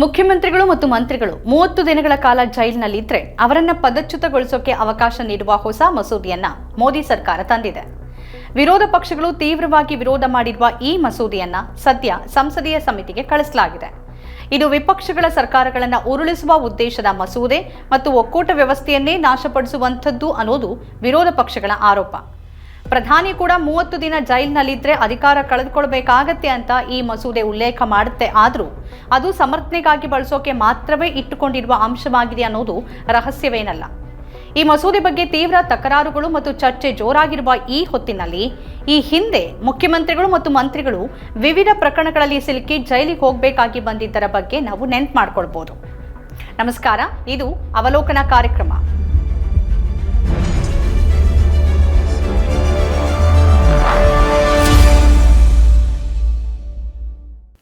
ಮುಖ್ಯಮಂತ್ರಿಗಳು ಮತ್ತು ಮಂತ್ರಿಗಳು ಮೂವತ್ತು ದಿನಗಳ ಕಾಲ ಜೈಲಿನಲ್ಲಿದ್ದರೆ ಅವರನ್ನ ಪದಚ್ಯುತಗೊಳಿಸೋಕೆ ಅವಕಾಶ ನೀಡುವ ಹೊಸ ಮಸೂದೆಯನ್ನ ಮೋದಿ ಸರ್ಕಾರ ತಂದಿದೆ. ವಿರೋಧ ಪಕ್ಷಗಳು ತೀವ್ರವಾಗಿ ವಿರೋಧ ಮಾಡಿರುವ ಈ ಮಸೂದೆಯನ್ನ ಸದ್ಯ ಸಂಸದೀಯ ಸಮಿತಿಗೆ ಕಳಿಸಲಾಗಿದೆ. ಇದು ವಿಪಕ್ಷಗಳ ಸರ್ಕಾರಗಳನ್ನು ಉರುಳಿಸುವ ಉದ್ದೇಶದ ಮಸೂದೆ ಮತ್ತು ಒಕ್ಕೂಟ ವ್ಯವಸ್ಥೆಯನ್ನೇ ನಾಶಪಡಿಸುವಂಥದ್ದು ಅನ್ನೋದು ವಿರೋಧ ಪಕ್ಷಗಳ ಆರೋಪ. ಪ್ರಧಾನಿ ಕೂಡ ಮೂವತ್ತು ದಿನ ಜೈಲಿನಲ್ಲಿದ್ದರೆ ಅಧಿಕಾರ ಕಳೆದುಕೊಳ್ಬೇಕಾಗತ್ತೆ ಅಂತ ಈ ಮಸೂದೆ ಉಲ್ಲೇಖ ಮಾಡುತ್ತೆ. ಆದರೂ ಅದು ಸಮರ್ಥನೆಗಾಗಿ ಬಳಸೋಕೆ ಮಾತ್ರವೇ ಇಟ್ಟುಕೊಂಡಿರುವ ಅಂಶವಾಗಿದೆ ಅನ್ನೋದು ರಹಸ್ಯವೇನಲ್ಲ. ಈ ಮಸೂದೆ ಬಗ್ಗೆ ತೀವ್ರ ತಕರಾರುಗಳು ಮತ್ತು ಚರ್ಚೆ ಜೋರಾಗಿರುವ ಈ ಹೊತ್ತಿನಲ್ಲಿ ಈ ಹಿಂದೆ ಮುಖ್ಯಮಂತ್ರಿಗಳು ಮತ್ತು ಮಂತ್ರಿಗಳು ವಿವಿಧ ಪ್ರಕರಣಗಳಲ್ಲಿ ಸಿಲುಕಿ ಜೈಲಿಗೆ ಹೋಗಬೇಕಾಗಿ ಬಂದಿದ್ದರ ಬಗ್ಗೆ ನಾವು ನೆನ್ಪು ಮಾಡ್ಕೊಳ್ಬೋದು. ನಮಸ್ಕಾರ, ಇದು ಅವಲೋಕನ ಕಾರ್ಯಕ್ರಮ.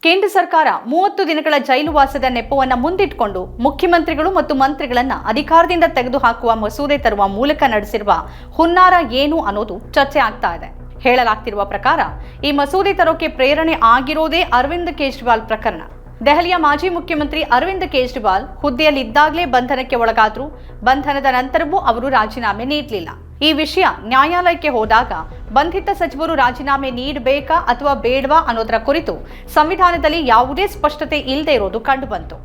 ಕೇಂದ್ರ ಸರ್ಕಾರ ಮೂವತ್ತು ದಿನಗಳ ಜೈಲುವಾಸದ ನೆಪವನ್ನು ಮುಂದಿಟ್ಟುಕೊಂಡು ಮುಖ್ಯಮಂತ್ರಿಗಳು ಮತ್ತು ಮಂತ್ರಿಗಳನ್ನ ಅಧಿಕಾರದಿಂದ ತೆಗೆದುಹಾಕುವ ಮಸೂದೆ ತರುವ ಮೂಲಕ ನಡೆಸಿರುವ ಹುನ್ನಾರ ಏನು ಅನ್ನೋದು ಚರ್ಚೆ ಆಗ್ತಾ ಇದೆ. ಹೇಳಲಾಗ್ತಿರುವ ಪ್ರಕಾರ, ಈ ಮಸೂದೆ ತರೋಕೆ ಪ್ರೇರಣೆ ಆಗಿರೋದೇ ಅರವಿಂದ್ ಕೇಜ್ರಿವಾಲ್ ಪ್ರಕರಣ. ದೆಹಲಿಯ ಮಾಜಿ ಮುಖ್ಯಮಂತ್ರಿ ಅರವಿಂದ್ ಕೇಜ್ರಿವಾಲ್ ಹುದ್ದೆಯಲ್ಲಿದ್ದಾಗಲೇ ಬಂಧನಕ್ಕೆ ಒಳಗಾದ್ರು ಬಂಧನದ ನಂತರವೂ ಅವರು ರಾಜೀನಾಮೆ ನೀಡಲಿಲ್ಲ. ಈ ವಿಷಯ ನ್ಯಾಯಾಲಯಕ್ಕೆ ಹೋದಾಗ ಬಂಧಿತ ಸಚಿವರು ರಾಜೀನಾಮೆ ನೀಡಬೇಕಾ ಅಥವಾ ಬೇಡವಾ ಅನ್ನೋದರ ಕುರಿತು ಸಂವಿಧಾನದಲ್ಲಿ ಯಾವುದೇ ಸ್ಪಷ್ಟತೆ ಇಲ್ಲದೆ ಇರೋದು ಕಂಡುಬಂತು.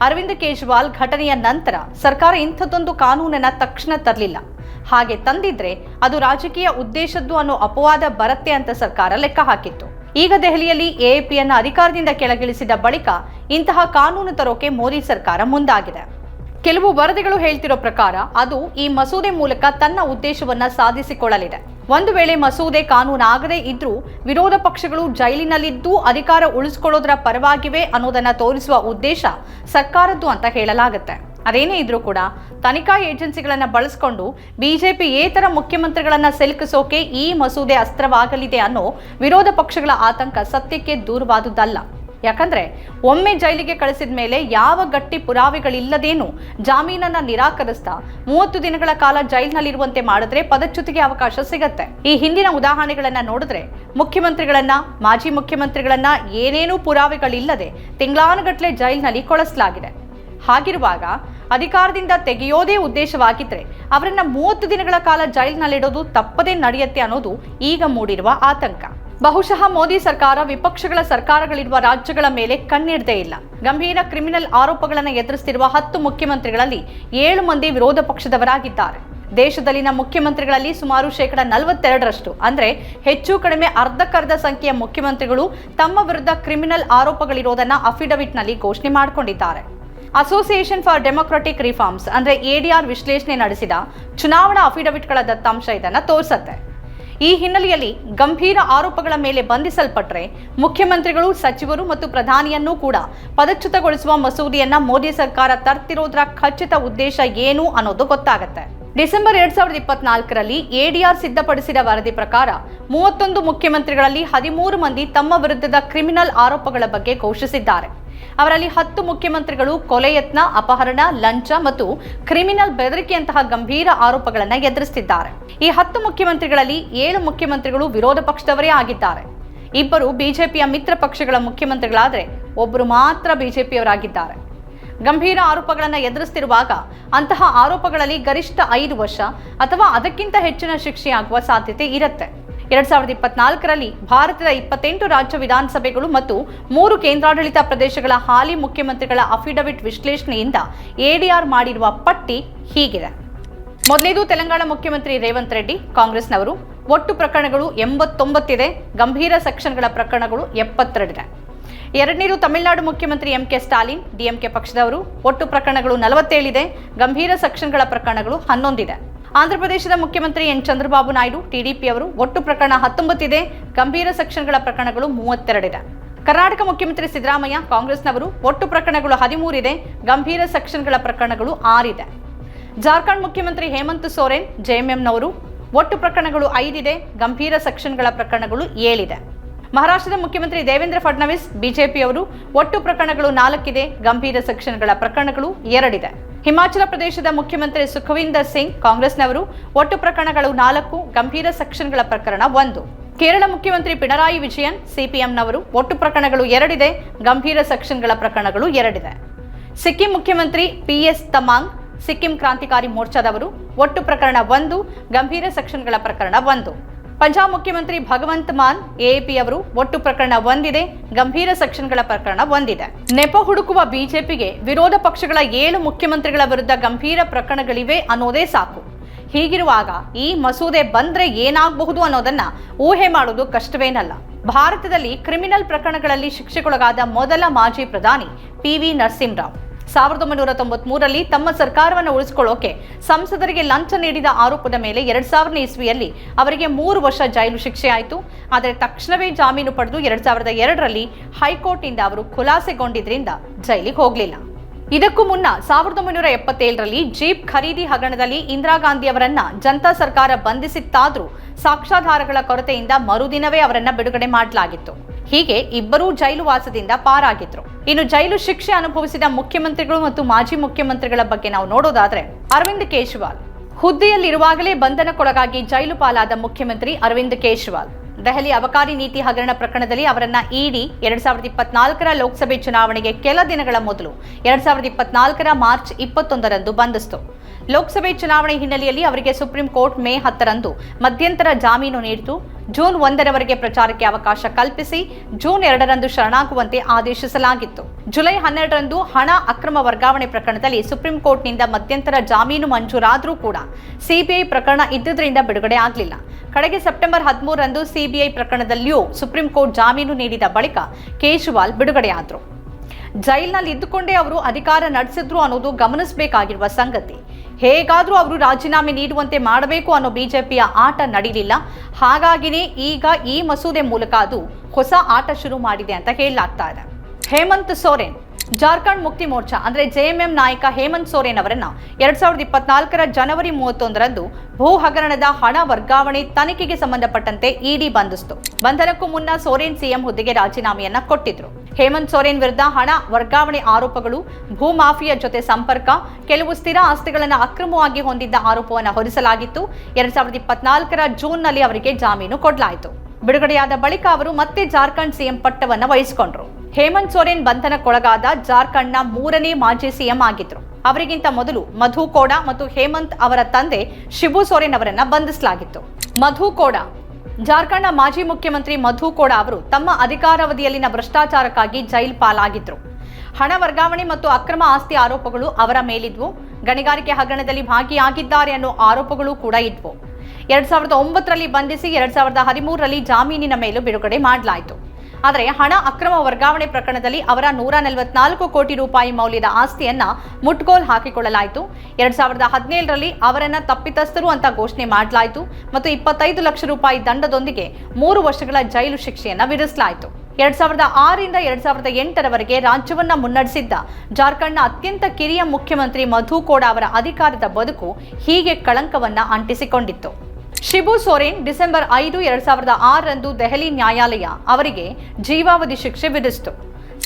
ಅರವಿಂದ್ ಕೇಜ್ರಿವಾಲ್ ಘಟನೆಯ ನಂತರ ಸರ್ಕಾರ ಇಂಥದ್ದೊಂದು ಕಾನೂನನ್ನ ತಕ್ಷಣ ತರಲಿಲ್ಲ. ಹಾಗೆ ತಂದಿದ್ರೆ ಅದು ರಾಜಕೀಯ ಉದ್ದೇಶದ್ದು ಅನ್ನೋ ಅಪವಾದ ಬರುತ್ತೆ ಅಂತ ಸರ್ಕಾರ ಲೆಕ್ಕ ಹಾಕಿತ್ತು. ಈಗ ದೆಹಲಿಯಲ್ಲಿ ಎಎಪಿಯನ್ನ ಅಧಿಕಾರದಿಂದ ಕೆಳಗಿಳಿಸಿದ ಬಳಿಕ ಇಂತಹ ಕಾನೂನು ತರೋಕೆ ಮೋದಿ ಸರ್ಕಾರ ಮುಂದಾಗಿದೆ. ಕೆಲವು ವರದಿಗಳು ಹೇಳ್ತಿರೋ ಪ್ರಕಾರ ಅದು ಈ ಮಸೂದೆ ಮೂಲಕ ತನ್ನ ಉದ್ದೇಶವನ್ನ ಸಾಧಿಸಿಕೊಳ್ಳಲಿದೆ. ಒಂದು ವೇಳೆ ಮಸೂದೆ ಕಾನೂನಾಗದೇ ಇದ್ರೂ ವಿರೋಧ ಪಕ್ಷಗಳು ಜೈಲಿನಲ್ಲಿದ್ದು ಅಧಿಕಾರ ಉಳಿಸಿಕೊಳ್ಳೋದ್ರ ಪರವಾಗಿವೆ ಅನ್ನೋದನ್ನ ತೋರಿಸುವ ಉದ್ದೇಶ ಸರ್ಕಾರದ್ದು ಅಂತ ಹೇಳಲಾಗುತ್ತೆ. ಅದೇನೇ ಇದ್ರೂ ಕೂಡ ತನಿಖಾ ಏಜೆನ್ಸಿಗಳನ್ನ ಬಳಸಿಕೊಂಡು ಬಿಜೆಪಿ ಏತರ ಮುಖ್ಯಮಂತ್ರಿಗಳನ್ನ ಸಿಲುಕಿಸೋಕೆ ಈ ಮಸೂದೆ ಅಸ್ತ್ರವಾಗಲಿದೆ ಅನ್ನೋ ವಿರೋಧ ಪಕ್ಷಗಳ ಆತಂಕ ಸತ್ಯಕ್ಕೆ ದೂರವಾದುದಲ್ಲ ಯಾಕಂದ್ರೆ ಒಮ್ಮೆ ಜೈಲಿಗೆ ಕಳಿಸಿದ ಮೇಲೆ ಯಾವ ಗಟ್ಟಿ ಪುರಾವೆಗಳಿಲ್ಲದೇನು ಜಾಮೀನನ್ನ ನಿರಾಕರಿಸ್ತಾ ಮೂವತ್ತು ದಿನಗಳ ಕಾಲ ಜೈಲಿನಲ್ಲಿರುವಂತೆ ಮಾಡಿದ್ರೆ ಪದಚ್ಯುತಿಗೆ ಅವಕಾಶ ಸಿಗತ್ತೆ. ಈ ಹಿಂದಿನ ಉದಾಹರಣೆಗಳನ್ನ ನೋಡಿದ್ರೆ ಮುಖ್ಯಮಂತ್ರಿಗಳನ್ನ, ಮಾಜಿ ಮುಖ್ಯಮಂತ್ರಿಗಳನ್ನ ಏನೇನೂ ಪುರಾವೆಗಳಿಲ್ಲದೆ ತಿಂಗಳಾನುಗಟ್ಟಲೆ ಜೈಲಿನಲ್ಲಿ ಕೊಳಿಸಲಾಗಿದೆ. ಹಾಗಿರುವಾಗ ಅಧಿಕಾರದಿಂದ ತೆಗೆಯೋದೇ ಉದ್ದೇಶವಾಗಿದ್ರೆ ಅವರನ್ನ ಮೂವತ್ತು ದಿನಗಳ ಕಾಲ ಜೈಲಿನಲ್ಲಿಡೋದು ತಪ್ಪದೇ ನಡೆಯುತ್ತೆ ಅನ್ನೋದು ಈಗ ಮೂಡಿರುವ ಆತಂಕ. ಬಹುಶಃ ಮೋದಿ ಸರ್ಕಾರ ವಿಪಕ್ಷಗಳ ಸರ್ಕಾರಗಳಿರುವ ರಾಜ್ಯಗಳ ಮೇಲೆ ಕಣ್ಣಿಡದೇ ಇಲ್ಲ. ಗಂಭೀರ ಕ್ರಿಮಿನಲ್ ಆರೋಪಗಳನ್ನು ಎದುರಿಸುತ್ತಿರುವ ಹತ್ತು ಮುಖ್ಯಮಂತ್ರಿಗಳಲ್ಲಿ ಏಳು ಮಂದಿ ವಿರೋಧ ಪಕ್ಷದವರಾಗಿದ್ದಾರೆ. ದೇಶದಲ್ಲಿನ ಮುಖ್ಯಮಂತ್ರಿಗಳಲ್ಲಿ ಸುಮಾರು ಶೇಕಡ ನಲವತ್ತೆರಡರಷ್ಟು, ಅಂದರೆ ಹೆಚ್ಚು ಕಡಿಮೆ ಅರ್ಧಕ್ಕರ್ಧ ಸಂಖ್ಯೆಯ ಮುಖ್ಯಮಂತ್ರಿಗಳು ತಮ್ಮ ವಿರುದ್ಧ ಕ್ರಿಮಿನಲ್ ಆರೋಪಗಳಿರೋದನ್ನ ಅಫಿಡವಿಟ್ನಲ್ಲಿ ಘೋಷಣೆ ಮಾಡಿಕೊಂಡಿದ್ದಾರೆ. ಅಸೋಸಿಯೇಷನ್ ಫಾರ್ ಡೆಮೊಕ್ರಾಟಿಕ್ ರಿಫಾರ್ಮ್ಸ್ ಅಂದ್ರೆ ಎಡಿಆರ್ ವಿಶ್ಲೇಷಣೆ ನಡೆಸಿದ ಚುನಾವಣಾ ಅಫಿಡವಿಟ್ಗಳ ದತ್ತಾಂಶ ಇದನ್ನ ತೋರಿಸುತ್ತೆ. ಈ ಹಿನ್ನೆಲೆಯಲ್ಲಿ ಗಂಭೀರ ಆರೋಪಗಳ ಮೇಲೆ ಬಂಧಿಸಲ್ಪಟ್ಟರೆ ಮುಖ್ಯಮಂತ್ರಿಗಳು, ಸಚಿವರು ಮತ್ತು ಪ್ರಧಾನಿಯನ್ನೂ ಕೂಡ ಪದಚ್ಯುತಗೊಳಿಸುವ ಮಸೂದೆಯನ್ನ ಮೋದಿ ಸರ್ಕಾರ ತರ್ತಿರೋದ್ರ ಖಚಿತ ಉದ್ದೇಶ ಏನು ಅನ್ನೋದು ಗೊತ್ತಾಗತ್ತೆ. ಡಿಸೆಂಬರ್ ಎರಡ್ ಸಾವಿರದ ಇಪ್ಪತ್ನಾಲ್ಕರಲ್ಲಿ ಎಡಿಆರ್ ಸಿದ್ಧಪಡಿಸಿದ ವರದಿ ಪ್ರಕಾರ ಮೂವತ್ತೊಂದು ಮುಖ್ಯಮಂತ್ರಿಗಳಲ್ಲಿ ಹದಿಮೂರು ಮಂದಿ ತಮ್ಮ ವಿರುದ್ಧದ ಕ್ರಿಮಿನಲ್ ಆರೋಪಗಳ ಬಗ್ಗೆ ಘೋಷಿಸಿದ್ದಾರೆ. ಅವರಲ್ಲಿ ಹತ್ತು ಮುಖ್ಯಮಂತ್ರಿಗಳು, ಕೊಲೆ ಯತ್ನ, ಅಪಹರಣ, ಲಂಚ ಮತ್ತು ಕ್ರಿಮಿನಲ್ ಬೆದರಿಕೆಯಂತಹ ಗಂಭೀರ ಆರೋಪಗಳನ್ನು ಎದುರಿಸುತ್ತಿದ್ದಾರೆ ಈ ಹತ್ತು ಮುಖ್ಯಮಂತ್ರಿಗಳಲ್ಲಿ ಏಳು ಮುಖ್ಯಮಂತ್ರಿಗಳು ವಿರೋಧ ಪಕ್ಷದವರೇ ಆಗಿದ್ದಾರೆ. ಇಬ್ಬರು ಬಿಜೆಪಿಯ ಮಿತ್ರ ಪಕ್ಷಗಳ ಮುಖ್ಯಮಂತ್ರಿಗಳಾದರೆ ಒಬ್ಬರು ಮಾತ್ರ ಬಿಜೆಪಿಯವರಾಗಿದ್ದಾರೆ. ಗಂಭೀರ ಆರೋಪಗಳನ್ನು ಎದುರಿಸುತ್ತಿರುವಾಗ ಅಂತಹ ಆರೋಪಗಳಲ್ಲಿ ಗರಿಷ್ಠ ಐದು ವರ್ಷ ಅಥವಾ ಅದಕ್ಕಿಂತ ಹೆಚ್ಚಿನ ಶಿಕ್ಷೆಯಾಗುವ ಸಾಧ್ಯತೆ ಇರುತ್ತೆ. ಎರಡ್ ಸಾವಿರದ ಇಪ್ಪತ್ನಾಲ್ಕರಲ್ಲಿ ಭಾರತದ ಇಪ್ಪತ್ತೆಂಟು ರಾಜ್ಯ ವಿಧಾನಸಭೆಗಳು ಮತ್ತು ಮೂರು ಕೇಂದ್ರಾಡಳಿತ ಪ್ರದೇಶಗಳ ಹಾಲಿ ಮುಖ್ಯಮಂತ್ರಿಗಳ ಅಫಿಡವಿಟ್ ವಿಶ್ಲೇಷಣೆಯಿಂದ ಎಡಿಆರ್ ಮಾಡಿರುವ ಪಟ್ಟಿ ಹೀಗಿದೆ. ಮೊದಲೇದು ತೆಲಂಗಾಣ ಮುಖ್ಯಮಂತ್ರಿ ರೇವಂತ್ ರೆಡ್ಡಿ, ಕಾಂಗ್ರೆಸ್ನವರು ಒಟ್ಟು ಪ್ರಕರಣಗಳು ಎಂಬತ್ತೊಂಬತ್ತಿದೆ, ಗಂಭೀರ ಸೆಕ್ಷನ್ಗಳ ಪ್ರಕರಣಗಳು ಎಪ್ಪತ್ತೆರಡಿದೆ. ಎರಡನೇದು ತಮಿಳುನಾಡು ಮುಖ್ಯಮಂತ್ರಿ ಎಂ ಕೆ ಸ್ಟಾಲಿನ್, ಡಿಎಂಕೆ ಪಕ್ಷದವರು ಒಟ್ಟು ಪ್ರಕರಣಗಳು ನಲವತ್ತೇಳಿದೆ, ಗಂಭೀರ ಸೆಕ್ಷನ್ಗಳ ಪ್ರಕರಣಗಳು ಹನ್ನೊಂದಿದೆ. ಆಂಧ್ರಪ್ರದೇಶದ ಮುಖ್ಯಮಂತ್ರಿ ಎನ್ ಚಂದ್ರಬಾಬು ನಾಯ್ಡು ಟಿಡಿಪಿ ಅವರು ಒಟ್ಟು ಪ್ರಕರಣ ಹತ್ತೊಂಬತ್ತಿದೆ. ಗಂಭೀರ ಸೆಕ್ಷನ್ಗಳ ಪ್ರಕರಣಗಳು ಮೂವತ್ತೆರಡಿದೆ. ಕರ್ನಾಟಕ ಮುಖ್ಯಮಂತ್ರಿ ಸಿದ್ದರಾಮಯ್ಯ, ಕಾಂಗ್ರೆಸ್ನವರು ಒಟ್ಟು ಪ್ರಕರಣಗಳು ಹದಿಮೂರಿದೆ. ಗಂಭೀರ ಸೆಕ್ಷನ್ಗಳ ಪ್ರಕರಣಗಳು ಆರಿದೆ. ಜಾರ್ಖಂಡ್ ಮುಖ್ಯಮಂತ್ರಿ ಹೇಮಂತ್ ಸೋರೆನ್ ಜೆಎಂಎಂನವರು ಒಟ್ಟು ಪ್ರಕರಣಗಳು ಐದಿದೆ. ಗಂಭೀರ ಸೆಕ್ಷನ್ಗಳ ಪ್ರಕರಣಗಳು ಏಳಿದೆ. ಮಹಾರಾಷ್ಟ್ರದ ಮುಖ್ಯಮಂತ್ರಿ ದೇವೇಂದ್ರ ಫಡ್ನವೀಸ್, ಬಿಜೆಪಿಯವರು ಒಟ್ಟು ಪ್ರಕರಣಗಳು ನಾಲ್ಕಿದೆ. ಗಂಭೀರ ಸೆಕ್ಷನ್ಗಳ ಪ್ರಕರಣಗಳು ಎರಡಿದೆ. ಹಿಮಾಚಲ ಪ್ರದೇಶದ ಮುಖ್ಯಮಂತ್ರಿ ಸುಖವಿಂದರ್ ಸಿಂಗ್, ಕಾಂಗ್ರೆಸ್ನವರು ಒಟ್ಟು ಪ್ರಕರಣಗಳು ನಾಲ್ಕು, ಗಂಭೀರ ಸೆಕ್ಷನ್ಗಳ ಪ್ರಕರಣ ಒಂದು. ಕೇರಳ ಮುಖ್ಯಮಂತ್ರಿ ಪಿಣರಾಯಿ ವಿಜಯನ್, ಸಿಪಿಎಂನವರು ಒಟ್ಟು ಪ್ರಕರಣಗಳು ಎರಡಿದೆ, ಗಂಭೀರ ಸೆಕ್ಷನ್ಗಳ ಪ್ರಕರಣಗಳು ಎರಡಿದೆ. ಸಿಕ್ಕಿಂ ಮುಖ್ಯಮಂತ್ರಿ ಪಿಎಸ್ ತಮಾಂಗ್, ಸಿಕ್ಕಿಂ ಕ್ರಾಂತಿಕಾರಿ ಮೋರ್ಚಾದವರು ಒಟ್ಟು ಪ್ರಕರಣ ಒಂದು, ಗಂಭೀರ ಸೆಕ್ಷನ್ಗಳ ಪ್ರಕರಣ ಒಂದು. ಪಂಜಾಬ್ ಮುಖ್ಯಮಂತ್ರಿ ಭಗವಂತ್ ಮಾನ್ ಎಎಪಿ ಅವರು ಒಟ್ಟು ಪ್ರಕರಣ ಒಂದಿದೆ, ಗಂಭೀರ ಸೆಕ್ಷನ್ಗಳ ಪ್ರಕರಣ ಒಂದಿದೆ. ನೆಪ ಹುಡುಕುವ ಬಿಜೆಪಿಗೆ ವಿರೋಧ ಪಕ್ಷಗಳ ಏಳು ಮುಖ್ಯಮಂತ್ರಿಗಳ ವಿರುದ್ಧ ಗಂಭೀರ ಪ್ರಕರಣಗಳಿವೆ ಅನ್ನೋದೇ ಸಾಕು. ಹೀಗಿರುವಾಗ ಈ ಮಸೂದೆ ಬಂದ್ರೆ ಏನಾಗಬಹುದು ಅನ್ನೋದನ್ನ ಊಹೆ ಮಾಡೋದು ಕಷ್ಟವೇನಲ್ಲ. ಭಾರತದಲ್ಲಿ ಕ್ರಿಮಿನಲ್ ಪ್ರಕರಣಗಳಲ್ಲಿ ಶಿಕ್ಷೆಗೊಳಗಾದ ಮೊದಲ ಮಾಜಿ ಪ್ರಧಾನಿ ಪಿ ವಿ ನರಸಿಂಹರಾವ್. ಸಾವಿರದ ಒಂಬೈನೂರ ತೊಂಬತ್ಮೂರರಲ್ಲಿ ತಮ್ಮ ಸರ್ಕಾರವನ್ನು ಉಳಿಸಿಕೊಳ್ಳೋಕೆ ಸಂಸದರಿಗೆ ಲಂಚ ನೀಡಿದ ಆರೋಪದ ಮೇಲೆ ಎರಡ್ ಸಾವಿರದ ಇಸ್ವಿಯಲ್ಲಿ ಅವರಿಗೆ ಮೂರು ವರ್ಷ ಜೈಲು ಶಿಕ್ಷೆ ಆಯಿತು. ಆದರೆ ತಕ್ಷಣವೇ ಜಾಮೀನು ಪಡೆದು ಎರಡ್ ಸಾವಿರದ ಎರಡರಲ್ಲಿ ಹೈಕೋರ್ಟ್ನಿಂದ ಅವರು ಖುಲಾಸೆಗೊಂಡಿದ್ದರಿಂದ ಜೈಲಿಗೆ ಹೋಗಲಿಲ್ಲ. ಇದಕ್ಕೂ ಮುನ್ನ ಸಾವಿರದ ಒಂಬೈನೂರ ಎಪ್ಪತ್ತೇಳರಲ್ಲಿ ಜೀಪ್ ಖರೀದಿ ಹಗರಣದಲ್ಲಿ ಇಂದಿರಾ ಗಾಂಧಿ ಅವರನ್ನ ಜನತಾ ಸರ್ಕಾರ ಬಂಧಿಸಿತ್ತಾದರೂ ಸಾಕ್ಷ್ಯಾಧಾರಗಳ ಕೊರತೆಯಿಂದ ಮರುದಿನವೇ ಅವರನ್ನ ಬಿಡುಗಡೆ ಮಾಡಲಾಗಿತ್ತು. ಹೀಗೆ ಇಬ್ಬರೂ ಜೈಲು ವಾಸದಿಂದ ಪಾರಾಗಿದ್ರು. ಇನ್ನು ಜೈಲು ಶಿಕ್ಷೆ ಅನುಭವಿಸಿದ ಮುಖ್ಯಮಂತ್ರಿಗಳು ಮತ್ತು ಮಾಜಿ ಮುಖ್ಯಮಂತ್ರಿಗಳ ಬಗ್ಗೆ ನಾವು ನೋಡೋದಾದ್ರೆ ಅರವಿಂದ್ ಕೇಜ್ರಿವಾಲ್. ಹುದ್ದೆಯಲ್ಲಿರುವಾಗಲೇ ಬಂಧನಕ್ಕೊಳಗಾಗಿ ಜೈಲು ಪಾಲಾದ ಮುಖ್ಯಮಂತ್ರಿ ಅರವಿಂದ್ ಕೇಜ್ರಿವಾಲ್. ದೆಹಲಿ ಅಬಕಾರಿ ನೀತಿ ಹಗರಣ ಪ್ರಕರಣದಲ್ಲಿ ಅವರನ್ನ ಇಡಿ ಎರಡ್ ಸಾವಿರದ ಇಪ್ಪತ್ನಾಲ್ಕರ ಲೋಕಸಭೆ ಚುನಾವಣೆಗೆ ಕೆಲ ದಿನಗಳ ಮೊದಲು ಎರಡ್ ಸಾವಿರದ ಇಪ್ಪತ್ನಾಲ್ಕರ ಮಾರ್ಚ್ ಇಪ್ಪತ್ತೊಂದರಂದು ಬಂಧಿಸಿತು ಲೋಕಸಭೆ ಚುನಾವಣೆ ಹಿನ್ನೆಲೆಯಲ್ಲಿ ಅವರಿಗೆ ಸುಪ್ರೀಂ ಕೋರ್ಟ್ ಮೇ ಹತ್ತರಂದು ಮಧ್ಯಂತರ ಜಾಮೀನು ನೀಡಿತು. ಜೂನ್ ಒಂದರವರೆಗೆ ಪ್ರಚಾರಕ್ಕೆ ಅವಕಾಶ ಕಲ್ಪಿಸಿ ಜೂನ್ ಎರಡರಂದು ಶರಣಾಗುವಂತೆ ಆದೇಶಿಸಲಾಗಿತ್ತು. ಜುಲೈ ಹನ್ನೆರಡರಂದು ಹಣ ಅಕ್ರಮ ವರ್ಗಾವಣೆ ಪ್ರಕರಣದಲ್ಲಿ ಸುಪ್ರೀಂ ಕೋರ್ಟ್ನಿಂದ ಮಧ್ಯಂತರ ಜಾಮೀನು ಮಂಜೂರಾದರೂ ಕೂಡ ಸಿಬಿಐ ಪ್ರಕರಣ ಇದ್ದುದರಿಂದ ಬಿಡುಗಡೆ ಆಗಲಿಲ್ಲ. ಕಡೆಗೆ ಸೆಪ್ಟೆಂಬರ್ ಹದಿಮೂರರಂದು ಸಿಬಿಐ ಪ್ರಕರಣದಲ್ಲಿಯೂ ಸುಪ್ರೀಂ ಕೋರ್ಟ್ ಜಾಮೀನು ನೀಡಿದ ಬಳಿಕ ಕೇಜ್ರಿವಾಲ್ ಬಿಡುಗಡೆಯಾದರು. ಜೈಲ್ನಲ್ಲಿ ಇದ್ದುಕೊಂಡೇ ಅವರು ಅಧಿಕಾರ ನಡೆಸಿದ್ರು ಅನ್ನೋದು ಗಮನಿಸಬೇಕಾಗಿರುವ ಸಂಗತಿ. ಹೇಗಾದರೂ ಅವರು ರಾಜೀನಾಮೆ ನೀಡುವಂತೆ ಮಾಡಬೇಕು ಅನ್ನೋ ಬಿಜೆಪಿಯ ಆಟ ನಡೀಲಿಲ್ಲ. ಹಾಗಾಗಿನೇ ಈಗ ಈ ಮಸೂದೆ ಮೂಲಕ ಅದು ಹೊಸ ಆಟ ಶುರು ಮಾಡಿದೆ ಅಂತ ಹೇಳಲಾಗ್ತಾ ಇದೆ. ಹೇಮಂತ್ ಸೋರೆನ್, ಜಾರ್ಖಂಡ್ ಮುಕ್ತಿ ಮೋರ್ಚಾ, ಅಂದ್ರೆ ಜೆಎಂಎಂ ನಾಯಕ ಹೇಮಂತ್ ಸೋರೆನ್ ಅವರನ್ನು ಎರಡ್ ಸಾವಿರದ ಇಪ್ಪತ್ನಾಲ್ಕರ ಜನವರಿ ಮೂವತ್ತೊಂದರಂದು ಭೂ ಹಗರಣದ ಹಣ ವರ್ಗಾವಣೆ ತನಿಖೆಗೆ ಸಂಬಂಧಪಟ್ಟಂತೆ ಇಡಿ ಬಂಧಿಸಿತು ಬಂಧನಕ್ಕೂ ಮುನ್ನ ಸೋರೆನ್ ಸಿಎಂ ಹುದ್ದೆಗೆ ರಾಜೀನಾಮೆಯನ್ನ ಕೊಟ್ಟಿದ್ರು. ಹೇಮಂತ್ ಸೋರೆನ್ ವಿರುದ್ಧ ಹಣ, ವರ್ಗಾವಣೆ ಆರೋಪಗಳು, ಭೂ ಮಾಫಿಯಾ ಜೊತೆ ಸಂಪರ್ಕ, ಕೆಲವು ಸ್ಥಿರ ಆಸ್ತಿಗಳನ್ನು ಅಕ್ರಮವಾಗಿ ಹೊಂದಿದ್ದ ಆರೋಪವನ್ನು ಹೊರಿಸಲಾಗಿತ್ತು. ಎರಡ್ ಸಾವಿರದ ಇಪ್ಪತ್ನಾಲ್ಕರ ಜೂನ್ನಲ್ಲಿ ಅವರಿಗೆ ಜಾಮೀನು ಕೊಡಲಾಯಿತು. ಬಿಡುಗಡೆಯಾದ ಬಳಿಕ ಅವರು ಮತ್ತೆ ಜಾರ್ಖಂಡ್ ಸಿಎಂ ಪಟ್ಟವನ್ನು ವಹಿಸಿಕೊಂಡರು. ಹೇಮಂತ್ ಸೋರೆನ್ ಬಂಧನಕ್ಕೊಳಗಾದ ಜಾರ್ಖಂಡ್ನ ಮೂರನೇ ಮಾಜಿ ಸಿಎಂ ಆಗಿದ್ರು. ಅವರಿಗಿಂತ ಮೊದಲು ಮಧು ಕೋಡಾ ಮತ್ತು ಹೇಮಂತ್ ಅವರ ತಂದೆ ಶಿಬು ಸೋರೆನ್ ಅವರನ್ನ ಬಂಧಿಸಲಾಗಿತ್ತು. ಮಧು ಕೋಡಾ ಜಾರ್ಖಂಡ್ನ ಮಾಜಿ ಮುಖ್ಯಮಂತ್ರಿ ಮಧು ಕೋಡಾ ಅವರು ತಮ್ಮ ಅಧಿಕಾರಾವಧಿಯಲ್ಲಿನ ಭ್ರಷ್ಟಾಚಾರಕ್ಕಾಗಿ ಜೈಲ್ ಪಾಲಾಗಿದ್ರು. ಹಣ ವರ್ಗಾವಣೆ ಮತ್ತು ಅಕ್ರಮ ಆಸ್ತಿ ಆರೋಪಗಳು ಅವರ ಮೇಲಿದ್ವು. ಗಣಿಗಾರಿಕೆ ಹಗರಣದಲ್ಲಿ ಭಾಗಿಯಾಗಿದ್ದಾರೆ ಅನ್ನೋ ಆರೋಪಗಳು ಕೂಡ ಇದ್ವು. ಎರಡ್ ಸಾವಿರದ ಒಂಬತ್ತರಲ್ಲಿ ಬಂಧಿಸಿ ಎರಡ್ ಸಾವಿರದ ಹದಿಮೂರರಲ್ಲಿ ಜಾಮೀನಿನ ಮೇಲೂ ಬಿಡುಗಡೆ ಮಾಡಲಾಯಿತು. ಆದರೆ ಹಣ ಅಕ್ರಮ ವರ್ಗಾವಣೆ ಪ್ರಕರಣದಲ್ಲಿ ಅವರ ನೂರ ನಲವತ್ನಾಲ್ಕು ಕೋಟಿ ರೂಪಾಯಿ ಮೌಲ್ಯದ ಆಸ್ತಿಯನ್ನ ಮುಟ್ಗೋಲ್ ಹಾಕಿಕೊಳ್ಳಲಾಯಿತು. ಎರಡ್ ಸಾವಿರದ ಹದಿನೇಳರಲ್ಲಿ ಅವರನ್ನ ತಪ್ಪಿತಸ್ಥರು ಅಂತ ಘೋಷಣೆ ಮಾಡಲಾಯಿತು ಮತ್ತು ಇಪ್ಪತ್ತೈದು ಲಕ್ಷ ರೂಪಾಯಿ ದಂಡದೊಂದಿಗೆ ಮೂರು ವರ್ಷಗಳ ಜೈಲು ಶಿಕ್ಷೆಯನ್ನ ವಿಧಿಸಲಾಯಿತು. ಎರಡ್ ಸಾವಿರದ ಆರರಿಂದ ಎರಡ್ ಸಾವಿರದ ಎಂಟರವರೆಗೆ ರಾಜ್ಯವನ್ನ ಮುನ್ನಡೆಸಿದ್ದ ಜಾರ್ಖಂಡ್ನ ಅತ್ಯಂತ ಕಿರಿಯ ಮುಖ್ಯಮಂತ್ರಿ ಮಧು ಕೋಡ ಅವರ ಅಧಿಕಾರದ ಬದುಕು ಹೀಗೆ ಕಳಂಕವನ್ನ ಅಂಟಿಸಿಕೊಂಡಿತ್ತು. ಶಿಬು ಸೋರೆನ್ ಡಿಸೆಂಬರ್ ಐದು, ಎರಡ್ ಸಾವಿರದ ಆರರಂದು ದೆಹಲಿ ನ್ಯಾಯಾಲಯ ಅವರಿಗೆ ಜೀವಾವಧಿ ಶಿಕ್ಷೆ ವಿಧಿಸಿತು.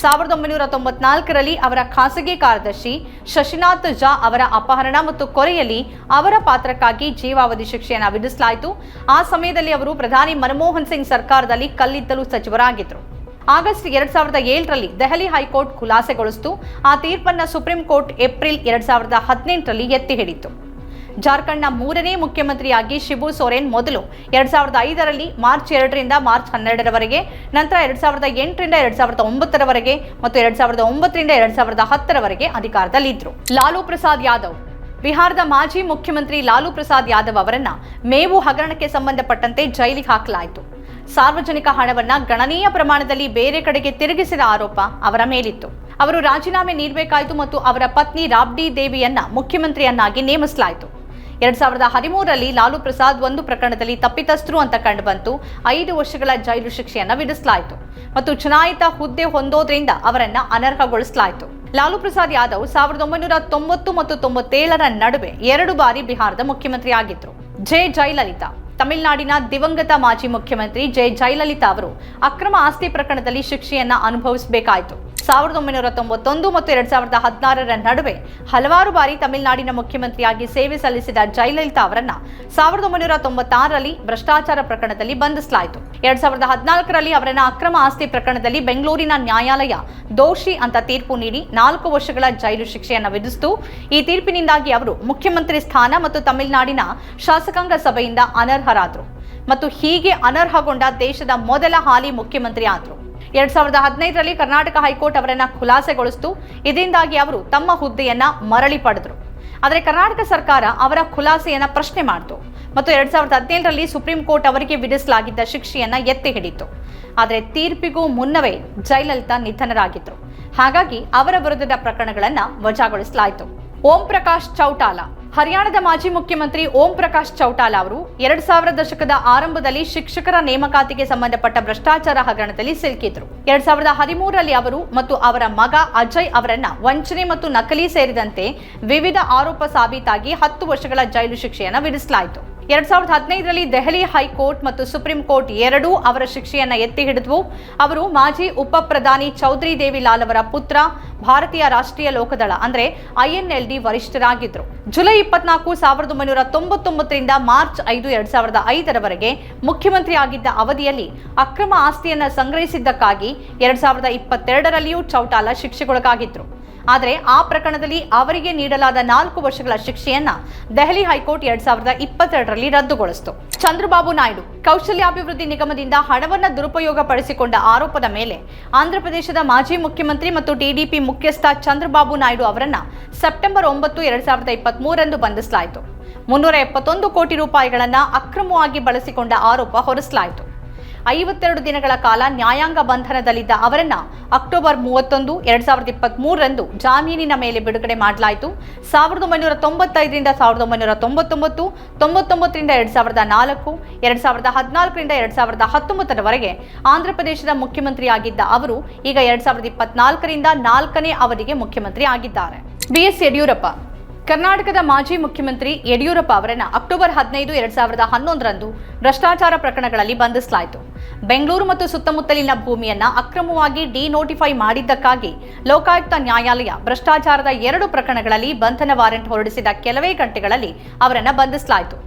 ಸಾವಿರದ ಒಂಬೈನೂರ ತೊಂಬತ್ನಾಲ್ಕರಲ್ಲಿ ಅವರ ಖಾಸಗಿ ಕಾರ್ಯದರ್ಶಿ ಶಶಿನಾಥ್ ಝಾ ಅವರ ಅಪಹರಣ ಮತ್ತು ಕೊರೆಯಲ್ಲಿ ಅವರ ಪಾತ್ರಕ್ಕಾಗಿ ಜೀವಾವಧಿ ಶಿಕ್ಷೆಯನ್ನು ವಿಧಿಸಲಾಯಿತು. ಆ ಸಮಯದಲ್ಲಿ ಅವರು ಪ್ರಧಾನಿ ಮನಮೋಹನ್ ಸಿಂಗ್ ಸರ್ಕಾರದಲ್ಲಿ ಕಲ್ಲಿದ್ದಲು ಸಚಿವರಾಗಿದ್ದರು. ಆಗಸ್ಟ್ ಎರಡ್ ಸಾವಿರದ ಏಳರಲ್ಲಿ ದೆಹಲಿ ಹೈಕೋರ್ಟ್ ಖುಲಾಸೆಗೊಳಿಸಿತು. ಆ ತೀರ್ಪನ್ನ ಸುಪ್ರೀಂ ಕೋರ್ಟ್ ಏಪ್ರಿಲ್ ಎರಡ್ ಸಾವಿರದ ಹದಿನೆಂಟರಲ್ಲಿ ಎತ್ತಿ ಹಿಡಿತು ಜಾರ್ಖಂಡ್ನ ಮೂರನೇ ಮುಖ್ಯಮಂತ್ರಿಯಾಗಿ ಶಿಬು ಸೊರೇನ್ ಮೊದಲು. ಎರಡ್ ಸಾವಿರದ ಐದರಲ್ಲಿ ಮಾರ್ಚ್ ಎರಡರಿಂದ ಮಾರ್ಚ್ ಹನ್ನೆರಡರವರೆಗೆ, ನಂತರ ಎರಡ್ ಸಾವಿರದ ಎಂಟರಿಂದ ಎರಡ್ ಸಾವಿರದ ಒಂಬತ್ತರವರೆಗೆ ಮತ್ತು ಎರಡ್ ಸಾವಿರದ ಒಂಬತ್ತರಿಂದ ಎರಡ್ ಸಾವಿರದ ಹತ್ತರವರೆಗೆ ಅಧಿಕಾರದಲ್ಲಿದ್ದರು ಲಾಲು ಪ್ರಸಾದ್ ಯಾದವ್. ಬಿಹಾರದ ಮಾಜಿ ಮುಖ್ಯಮಂತ್ರಿ ಲಾಲು ಪ್ರಸಾದ್ ಯಾದವ್ ಅವರನ್ನ ಮೇವು ಹಗರಣಕ್ಕೆ ಸಂಬಂಧಪಟ್ಟಂತೆ ಜೈಲಿಗೆ ಹಾಕಲಾಯಿತು. ಸಾರ್ವಜನಿಕ ಹಣವನ್ನ ಗಣನೀಯ ಪ್ರಮಾಣದಲ್ಲಿ ಬೇರೆ ಕಡೆಗೆ ತಿರುಗಿಸಿದ ಆರೋಪ ಅವರ ಮೇಲಿತ್ತು. ಅವರು ರಾಜೀನಾಮೆ ನೀಡಬೇಕಾಯಿತು ಮತ್ತು ಅವರ ಪತ್ನಿ ರಾಬ್ಡಿ ದೇವಿಯನ್ನ ಮುಖ್ಯಮಂತ್ರಿಯನ್ನಾಗಿ ನೇಮಿಸಲಾಯಿತು. ಎರಡ್ ಸಾವಿರದ ಹದಿಮೂರರಲ್ಲಿ ಲಾಲು ಪ್ರಸಾದ್ ಒಂದು ಪ್ರಕರಣದಲ್ಲಿ ತಪ್ಪಿತಸ್ಥರು ಅಂತ ಕಂಡುಬಂತು. ಐದು ವರ್ಷಗಳ ಜೈಲು ಶಿಕ್ಷೆಯನ್ನು ವಿಧಿಸಲಾಯಿತು. ಮತ್ತು ಚುನಾಯಿತ ಹುದ್ದೆ ಹೊಂದೋದ್ರಿಂದ ಅವರನ್ನ ಅನರ್ಹಗೊಳಿಸಲಾಯಿತು. ಲಾಲು ಪ್ರಸಾದ್ ಯಾದವ್ ಸಾವಿರದ ಒಂಬೈನೂರ ತೊಂಬತ್ತು ಮತ್ತು ತೊಂಬತ್ತೇಳರ ನಡುವೆ ಎರಡು ಬಾರಿ ಬಿಹಾರದ ಮುಖ್ಯಮಂತ್ರಿ ಆಗಿದ್ರು. ಜೆ ಜಯಲಲಿತಾ, ತಮಿಳುನಾಡಿನ ದಿವಂಗತ ಮಾಜಿ ಮುಖ್ಯಮಂತ್ರಿ ಜೆ ಜಯಲಲಿತಾ ಅವರು ಅಕ್ರಮ ಆಸ್ತಿ ಪ್ರಕರಣದಲ್ಲಿ ಶಿಕ್ಷೆಯನ್ನ ಅನುಭವಿಸಬೇಕಾಯಿತು. ಸಾವಿರದ ಒಂಬೈನೂರ ತೊಂಬತ್ತೊಂದು ಮತ್ತು ಎರಡ್ ಸಾವಿರದ ಹದಿನಾರರ ನಡುವೆ ಹಲವಾರು ಬಾರಿ ತಮಿಳುನಾಡಿನ ಮುಖ್ಯಮಂತ್ರಿಯಾಗಿ ಸೇವೆ ಸಲ್ಲಿಸಿದ ಜಯಲಲಿತಾ ಅವರನ್ನ ಸಾವಿರದ ಒಂಬೈನೂರ ತೊಂಬತ್ತಾರರಲ್ಲಿ ಭ್ರಷ್ಟಾಚಾರ ಪ್ರಕರಣದಲ್ಲಿ ಬಂಧಿಸಲಾಯಿತು. ಎರಡ್ ಸಾವಿರದ ಹದಿನಾಲ್ಕರಲ್ಲಿ ಅವರನ್ನ ಅಕ್ರಮ ಆಸ್ತಿ ಪ್ರಕರಣದಲ್ಲಿ ಬೆಂಗಳೂರಿನ ನ್ಯಾಯಾಲಯ ದೋಷಿ ಅಂತ ತೀರ್ಪು ನೀಡಿ ನಾಲ್ಕು ವರ್ಷಗಳ ಜೈಲು ಶಿಕ್ಷೆಯನ್ನು ವಿಧಿಸಿತು. ಈ ತೀರ್ಪಿನಿಂದಾಗಿ ಅವರು ಮುಖ್ಯಮಂತ್ರಿ ಸ್ಥಾನ ಮತ್ತು ತಮಿಳುನಾಡಿನ ಶಾಸಕಾಂಗ ಸಭೆಯಿಂದ ಅನರ್ಹರಾದರು. ಮತ್ತು ಹೀಗೆ ಅನರ್ಹಗೊಂಡ ದೇಶದ ಮೊದಲ ಹಾಲಿ ಮುಖ್ಯಮಂತ್ರಿ ಆದರು. ಎರಡ್ ಸಾವಿರದ ಹದಿನೈದರಲ್ಲಿ ಕರ್ನಾಟಕ ಹೈಕೋರ್ಟ್ ಅವರನ್ನ ಖುಲಾಸೆಗೊಳಿಸಿತು. ಇದರಿಂದಾಗಿ ಅವರು ತಮ್ಮ ಹುದ್ದೆಯನ್ನ ಮರಳಿ ಪಡೆದರು. ಆದರೆ ಕರ್ನಾಟಕ ಸರ್ಕಾರ ಅವರ ಖುಲಾಸೆಯನ್ನ ಪ್ರಶ್ನೆ ಮಾಡಿತು. ಮತ್ತು ಎರಡ್ ಸಾವಿರದ ಹದಿನೇಳರಲ್ಲಿ ಸುಪ್ರೀಂ ಕೋರ್ಟ್ ಅವರಿಗೆ ವಿಧಿಸಲಾಗಿದ್ದ ಶಿಕ್ಷೆಯನ್ನ ಎತ್ತಿ ಹಿಡಿತು. ಆದರೆ ತೀರ್ಪಿಗೂ ಮುನ್ನವೇ ಜಯಲಲಿತಾ ನಿಧನರಾಗಿದ್ದರು ಹಾಗಾಗಿ ಅವರ ವಿರುದ್ಧದ ಪ್ರಕರಣಗಳನ್ನ ವಜಾಗೊಳಿಸಲಾಯಿತು. ಓಂ ಪ್ರಕಾಶ್ ಚೌಟಾಲಾ. ಹರಿಯಾಣದ ಮಾಜಿ ಮುಖ್ಯಮಂತ್ರಿ ಓಂ ಪ್ರಕಾಶ್ ಚೌಟಾಲಾ ಅವರು ಎರಡ್ ಸಾವಿರ ದಶಕದ ಆರಂಭದಲ್ಲಿ ಶಿಕ್ಷಕರ ನೇಮಕಾತಿಗೆ ಸಂಬಂಧಪಟ್ಟ ಭ್ರಷ್ಟಾಚಾರ ಹಗರಣದಲ್ಲಿ ಸಿಲುಕಿದ್ರು. ಎರಡ್ ಸಾವಿರದ ಹದಿಮೂರರಲ್ಲಿ ಅವರು ಮತ್ತು ಅವರ ಮಗ ಅಜಯ್ ಅವರನ್ನ ವಂಚನೆ ಮತ್ತು ನಕಲಿ ಸೇರಿದಂತೆ ವಿವಿಧ ಆರೋಪ ಸಾಬೀತಾಗಿ ಹತ್ತು ವರ್ಷಗಳ ಜೈಲು ಶಿಕ್ಷೆಯನ್ನು ವಿಧಿಸಲಾಯಿತು. ಎರಡ್ ಸಾವಿರದ ಹದಿನೈದರಲ್ಲಿ ದೆಹಲಿ ಹೈಕೋರ್ಟ್ ಮತ್ತು ಸುಪ್ರೀಂ ಕೋರ್ಟ್ ಎರಡೂ ಅವರ ಶಿಕ್ಷೆಯನ್ನ ಎತ್ತಿ ಹಿಡಿದ್ವು. ಅವರು ಮಾಜಿ ಉಪ ಪ್ರಧಾನಿ ಚೌಧರಿ ದೇವಿಲಾಲ್ ಅವರ ಪುತ್ರ, ಭಾರತೀಯ ರಾಷ್ಟ್ರೀಯ ಲೋಕದಳ, ಅಂದ್ರೆ ಐಎನ್ಎಲ್ಡಿ ವರಿಷ್ಠರಾಗಿದ್ದರು ಜುಲೈ ಇಪ್ಪತ್ನಾಲ್ಕು ಸಾವಿರದ ಒಂಬೈನೂರ ತೊಂಬತ್ತೊಂಬತ್ತರಿಂದ ಮಾರ್ಚ್ ಐದು ಎರಡ್ ಸಾವಿರದ ಐದರವರೆಗೆ ಮುಖ್ಯಮಂತ್ರಿ ಆಗಿದ್ದ ಅವಧಿಯಲ್ಲಿ ಅಕ್ರಮ ಆಸ್ತಿಯನ್ನ ಸಂಗ್ರಹಿಸಿದ್ದಕ್ಕಾಗಿ ಎರಡ್ ಸಾವಿರದ ಇಪ್ಪತ್ತೆರಡರಲ್ಲಿಯೂ ಚೌಟಾಲ ಶಿಕ್ಷೆಗೊಳಗಾಗಿದ್ರು. ಆದರೆ ಆ ಪ್ರಕರಣದಲ್ಲಿ ಅವರಿಗೆ ನೀಡಲಾದ ನಾಲ್ಕು ವರ್ಷಗಳ ಶಿಕ್ಷೆಯನ್ನ ದೆಹಲಿ ಹೈಕೋರ್ಟ್ ಎರಡ್ ಸಾವಿರದ ಇಪ್ಪತ್ತೆರಡರಲ್ಲಿ ರದ್ದುಗೊಳಿಸಿತು. ಚಂದ್ರಬಾಬು ನಾಯ್ಡು ಕೌಶಲ್ಯಾಭಿವೃದ್ಧಿ ನಿಗಮದಿಂದ ಹಣವನ್ನು ದುರುಪಯೋಗ ಪಡಿಸಿಕೊಂಡ ಆರೋಪದ ಮೇಲೆ ಆಂಧ್ರಪ್ರದೇಶದ ಮಾಜಿ ಮುಖ್ಯಮಂತ್ರಿ ಮತ್ತು ಟಿಡಿಪಿ ಮುಖ್ಯಸ್ಥ ಚಂದ್ರಬಾಬು ನಾಯ್ಡು ಅವರನ್ನ ಸೆಪ್ಟೆಂಬರ್ ಒಂಬತ್ತು ಎರಡ್ ಸಾವಿರದ ಇಪ್ಪತ್ತ್ ಮೂರರಂದು ಬಂಧಿಸಲಾಯಿತು. ಮುನ್ನೂರ ಎಪ್ಪತ್ತೊಂದು ಕೋಟಿ ರೂಪಾಯಿಗಳನ್ನು ಅಕ್ರಮವಾಗಿ ಬಳಸಿಕೊಂಡ ಆರೋಪ ಹೊರಿಸಲಾಯಿತು. ಐವತ್ತೆರಡು ದಿನಗಳ ಕಾಲ ನ್ಯಾಯಾಂಗ ಬಂಧನದಲ್ಲಿದ್ದ ಅವರನ್ನ ಅಕ್ಟೋಬರ್ ಮೂವತ್ತೊಂದು, ಎರಡ್ ಸಾವಿರದ ಇಪ್ಪತ್ತ್ ಮೂರರಂದು ಜಾಮೀನಿನ ಮೇಲೆ ಬಿಡುಗಡೆ ಮಾಡಲಾಯಿತು. ಸಾವಿರದ ಒಂಬೈನೂರ ತೊಂಬತ್ತೈದರಿಂದ ಸಾವಿರದ ಒಂಬೈನೂರ ತೊಂಬತ್ತೊಂಬತ್ತು, ತೊಂಬತ್ತೊಂಬತ್ತರಿಂದ ಎರಡ್ ಸಾವಿರದ ನಾಲ್ಕು, ಎರಡ್ ಸಾವಿರದ ಹದಿನಾಲ್ಕರಿಂದ ಎರಡ್ ಸಾವಿರದ ಹತ್ತೊಂಬತ್ತರವರೆಗೆ ಆಂಧ್ರಪ್ರದೇಶದ ಮುಖ್ಯಮಂತ್ರಿಯಾಗಿದ್ದ ಅವರು ಈಗ ಎರಡ್ ಸಾವಿರದ ಇಪ್ಪತ್ನಾಲ್ಕರಿಂದ ನಾಲ್ಕನೇ ಅವಧಿಗೆ ಮುಖ್ಯಮಂತ್ರಿ ಆಗಿದ್ದಾರೆ. B S Yediyurappa. ಕರ್ನಾಟಕದ ಮಾಜಿ ಮುಖ್ಯಮಂತ್ರಿ ಯಡಿಯೂರಪ್ಪ ಅವರನ್ನು ಅಕ್ಟೋಬರ್ ಹದಿನೈದು, ಎರಡ್ ಸಾವಿರದ ಹನ್ನೊಂದರಂದು ಭ್ರಷ್ಟಾಚಾರ ಪ್ರಕರಣಗಳಲ್ಲಿ ಬಂಧಿಸಲಾಯಿತು. ಬೆಂಗಳೂರು ಮತ್ತು ಸುತ್ತಮುತ್ತಲಿನ ಭೂಮಿಯನ್ನ ಅಕ್ರಮವಾಗಿ ಡಿನೋಟಿಫೈ ಮಾಡಿದ್ದಕ್ಕಾಗಿ ಲೋಕಾಯುಕ್ತ ನ್ಯಾಯಾಲಯ ಭ್ರಷ್ಟಾಚಾರದ ಎರಡು ಪ್ರಕರಣಗಳಲ್ಲಿ ಬಂಧನ ವಾರೆಂಟ್ ಹೊರಡಿಸಿದ ಕೆಲವೇ ಗಂಟೆಗಳಲ್ಲಿ ಅವರನ್ನು ಬಂಧಿಸಲಾಯಿತು.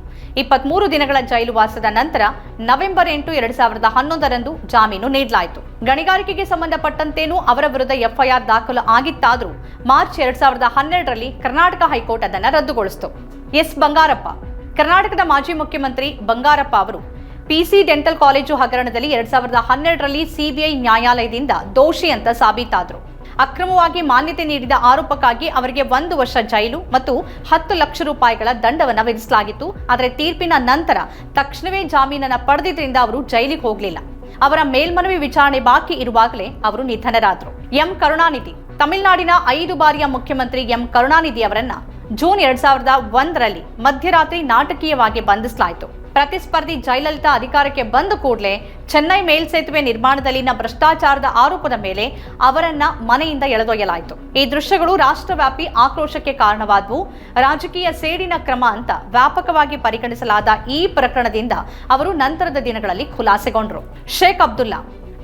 ಇಪ್ಪತ್ಮೂರು ದಿನಗಳ ಜೈಲು ವಾಸದ ನಂತರ ನವೆಂಬರ್ ಎಂಟು, ಎರಡ್ ಸಾವಿರದ ಹನ್ನೊಂದರಂದು ಜಾಮೀನು ನೀಡಲಾಯಿತು. ಗಣಿಗಾರಿಕೆಗೆ ಸಂಬಂಧಪಟ್ಟಂತೇನೂ ಅವರ ವಿರುದ್ಧ ಎಫ್ಐಆರ್ ದಾಖಲು ಆಗಿತ್ತಾದರೂ ಮಾರ್ಚ್ ಎರಡ್ ಸಾವಿರದ ಹನ್ನೆರಡರಲ್ಲಿ ಕರ್ನಾಟಕ ಹೈಕೋರ್ಟ್ ಅದನ್ನು ರದ್ದುಗೊಳಿಸಿತು. ಎಸ್. ಬಂಗಾರಪ್ಪ. ಕರ್ನಾಟಕದ ಮಾಜಿ ಮುಖ್ಯಮಂತ್ರಿ ಬಂಗಾರಪ್ಪ ಅವರು ಪಿಸಿ ಡೆಂಟಲ್ ಕಾಲೇಜು ಹಗರಣದಲ್ಲಿ ಎರಡ್ ಸಾವಿರದ ಹನ್ನೆರಡರಲ್ಲಿ ಸಿಬಿಐ ನ್ಯಾಯಾಲಯದಿಂದ ದೋಷಿ ಅಂತ ಸಾಬೀತಾದರು. ಅಕ್ರಮವಾಗಿ ಮಾನ್ಯತೆ ನೀಡಿದ ಆರೋಪಕ್ಕಾಗಿ ಅವರಿಗೆ ಒಂದು ವರ್ಷ ಜೈಲು ಮತ್ತು ಹತ್ತು ಲಕ್ಷ ರೂಪಾಯಿಗಳ ದಂಡವನ್ನು ವಿಧಿಸಲಾಗಿತ್ತು. ಆದರೆ ತೀರ್ಪಿನ ನಂತರ ತಕ್ಷಣವೇ ಜಾಮೀನನ್ನು ಪಡೆದಿದ್ದರಿಂದ ಅವರು ಜೈಲಿಗೆ ಹೋಗಲಿಲ್ಲ. ಅವರ ಮೇಲ್ಮನವಿ ವಿಚಾರಣೆ ಬಾಕಿ ಇರುವಾಗಲೇ ಅವರು ನಿಧನರಾದರು. ಎಂ. ಕರುಣಾನಿಧಿ. ತಮಿಳುನಾಡಿನ ಐದು ಬಾರಿಯ ಮುಖ್ಯಮಂತ್ರಿ ಎಂ ಕರುಣಾನಿಧಿ ಅವರನ್ನ ಜೂನ್ ಎರಡ್ ಸಾವಿರದ ಒಂದರಲ್ಲಿ ಮಧ್ಯರಾತ್ರಿ ನಾಟಕೀಯವಾಗಿ ಬಂಧಿಸಲಾಯಿತು. ಪ್ರತಿಸ್ಪರ್ಧಿ ಜಯಲಲಿತಾ ಅಧಿಕಾರಕ್ಕೆ ಬಂದ ಕೂಡಲೇ ಚೆನ್ನೈ ಮೇಲ್ಸೇತುವೆ ನಿರ್ಮಾಣದಲ್ಲಿನ ಭ್ರಷ್ಟಾಚಾರದ ಆರೋಪದ ಮೇಲೆ ಅವರನ್ನ ಮನೆಯಿಂದ ಎಳೆದೊಯ್ಯಲಾಯಿತು. ಈ ದೃಶ್ಯಗಳು ರಾಷ್ಟ್ರವ್ಯಾಪಿ ಆಕ್ರೋಶಕ್ಕೆ ಕಾರಣವಾದವು. ರಾಜಕೀಯ ಸೇಡಿನ ಕ್ರಮ ಅಂತ ವ್ಯಾಪಕವಾಗಿ ಪರಿಗಣಿಸಲಾದ ಈ ಪ್ರಕರಣದಿಂದ ಅವರು ನಂತರದ ದಿನಗಳಲ್ಲಿ ಖುಲಾಸೆಗೊಂಡರು. ಶೇಖ್ ಅಬ್ದುಲ್ಲಾ